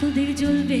তোদের জ্বলবে।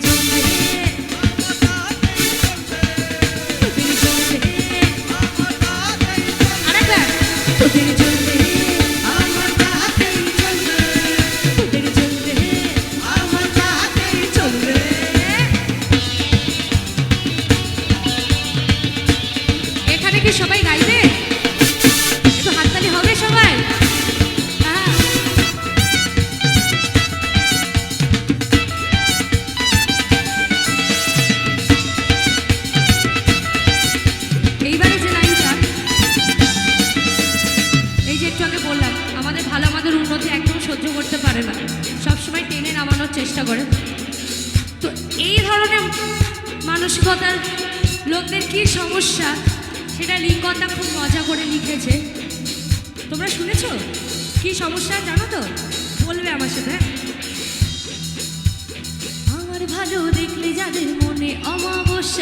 কি সবাই গাইবে? একটু হাততালি হবে সবাই? হ্যাঁ। এইবারে যে লাইনটা, এই যে একটু আগে বললাম, আমাদের ভালো আমাদের উন্নতি একদম সহ্য করতে পারে না। সবসময় টেনে নামানোর চেষ্টা করে। তো এই ধরনের মানসিকতার লোকদের কি সমস্যা? সেটা লিঙ্কতা খুব মজা করে লিখেছে। তোমরা শুনেছ? কি সমস্যা জানো তো? বলবে আমার সাথে হ্যাঁ? আমার ভালো দেখলে যাদের মনে অমাবস্যা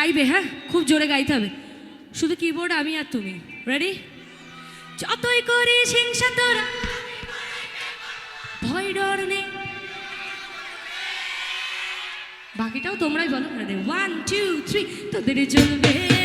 গাইবে হ্যাঁ? খুব জোরে গাইতে হবে। শুধু কিবোর্ড আমি আর তুমি। রেডি যতই করি হিংসা তোরা, ভয় ডর নেই। বাকিটাও তোমরাই বলো ওয়ান টু থ্রি তোদের জ্বলবে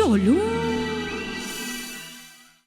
Cholo.